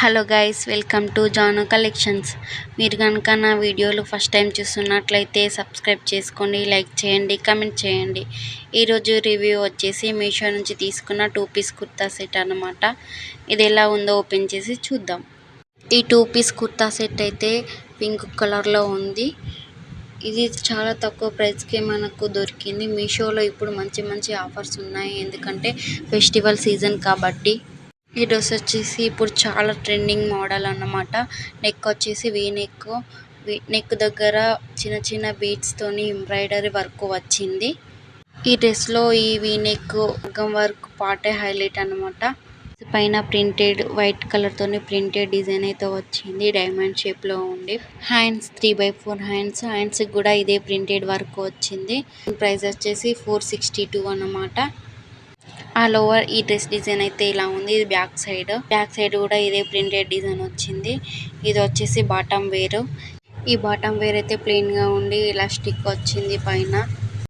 Hello guys welcome to Jaano collections. మీరు కనుక నా వీడియోలు ఫస్ట్ టైం చూస్తున్నట్లయితే సబ్స్క్రైబ్ చేసుకోండి లైక్ చేయండి కమెంట్ చేయండి. ఈరోజు రివ్యూ వచ్చేసి మీషో నుంచి తీసుకున్న టూ పీస్ కుర్తా సెట్ అన్నమాట. ఇది ఎలా ఉందో ఓపెన్ చేసి చూద్దాం. ఈ టూ పీస్ కుర్తా సెట్ అయితే పింక్ కలర్లో ఉంది. ఇది చాలా తక్కువ ప్రైస్కి మనకు దొరికింది. మీషోలో ఇప్పుడు మంచి మంచి ఆఫర్స్ ఉన్నాయి. ఎందుకంటే ఫెస్టివల్ సీజన్ కాబట్టి ఈ డ్రెస్ వచ్చేసి ఇప్పుడు చాలా ట్రెండింగ్ మోడల్ అన్నమాట. నెక్ వచ్చేసి వీ నెక్ నెక్ దగ్గర చిన్న చిన్న బీడ్స్ తోని ఎంబ్రాయిడరీ వర్క్ వచ్చింది. ఈ డ్రెస్లో ఈ వీ నెక్ వర్క్ పార్టే హైలైట్ అన్నమాట. పైన ప్రింటెడ్ వైట్ కలర్ తోని ప్రింటెడ్ డిజైన్ అయితే వచ్చింది. డైమండ్ షేప్లో ఉండి hands three by four hands hands కూడా ఇదే ప్రింటెడ్ వర్క్ వచ్చింది. ప్రైస్ వచ్చేసి ఫోర్ సిక్స్టీ టూ అన్నమాట. ఆల్ ఓవర్ ఈ డ్రెస్ డిజైన్ అయితే ఇలా ఉంది. ఇది బ్యాక్ సైడ్. బ్యాక్ సైడ్ కూడా ఇదే ప్రింటెడ్ డిజైన్ వచ్చింది. ఇది వచ్చేసి బాటమ్ వేరు. ఈ బాటమ్ వేర్ అయితే ప్లెయిన్గా ఉండి ఎలాస్టిక్ వచ్చింది పైన.